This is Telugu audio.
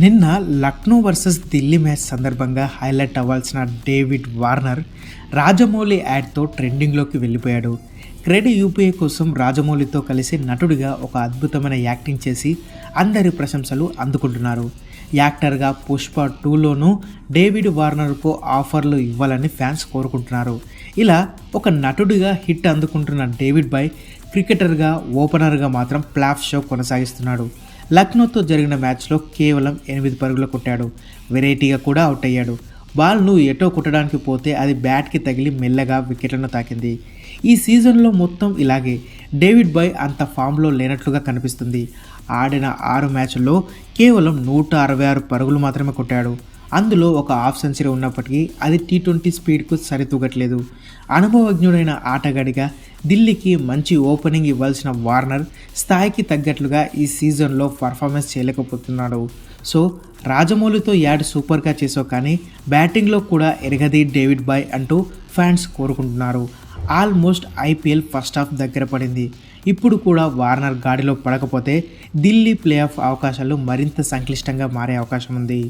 నిన్న లక్నో వర్సెస్ ఢిల్లీ మ్యాచ్ సందర్భంగా హైలైట్ అవ్వాల్సిన డేవిడ్ వార్నర్ రాజమౌళి యాడ్తో ట్రెండింగ్లోకి వెళ్ళిపోయాడు. క్రెడి యూపీఐ కోసం రాజమౌళితో కలిసి నటుడిగా ఒక అద్భుతమైన యాక్టింగ్ చేసి అందరి ప్రశంసలు అందుకుంటున్నారు. యాక్టర్గా పుష్ప టూలోనూ డేవిడ్ వార్నర్కు ఆఫర్లు ఇవ్వాలని ఫ్యాన్స్ కోరుకుంటున్నారు. ఇలా ఒక నటుడిగా హిట్ అందుకుంటున్న డేవిడ్ బాయ్ క్రికెటర్గా ఓపెనర్గా మాత్రం ప్లాఫ్ షో కొనసాగిస్తున్నాడు. లక్నోతో జరిగిన మ్యాచ్లో కేవలం ఎనిమిది పరుగులు కొట్టాడు. వెరైటీగా కూడా అవుట్ అయ్యాడు. బాల్ను ఎటో కొట్టడానికి పోతే అది బ్యాట్కి తగిలి మెల్లగా వికెట్లను తాకింది. ఈ సీజన్లో మొత్తం ఇలాగే. డేవిడ్ బాయ్ అంత ఫామ్లో లేనట్లుగా కనిపిస్తుంది. ఆడిన ఆరు మ్యాచ్ల్లో కేవలం నూట అరవై ఆరు పరుగులు మాత్రమే కొట్టాడు. అందులో ఒక హాఫ్ సెంచరీ ఉన్నప్పటికీ అది టీ ట్వంటీ స్పీడ్కు సరితూగట్లేదు. అనుభవజ్ఞుడైన ఆటగాడిగా ఢిల్లీకి మంచి ఓపెనింగ్ ఇవ్వాల్సిన వార్నర్ స్థాయికి తగ్గట్లుగా ఈ సీజన్లో పర్ఫార్మెన్స్ చేయలేకపోతున్నాడు. సో రాజమౌళితో యాడ్ సూపర్గా చేసావు కానీ బ్యాటింగ్లో కూడా ఎరగది డేవిడ్ బాయ్ అంటూ ఫ్యాన్స్ కోరుకుంటున్నారు. ఆల్మోస్ట్ ఐపీఎల్ ఫస్ట్ హాఫ్ దగ్గర పడింది. ఇప్పుడు కూడా వార్నర్ గాడిలో పడకపోతే ఢిల్లీ ప్లే ఆఫ్ అవకాశాలు మరింత సంక్లిష్టంగా మారే అవకాశం ఉంది.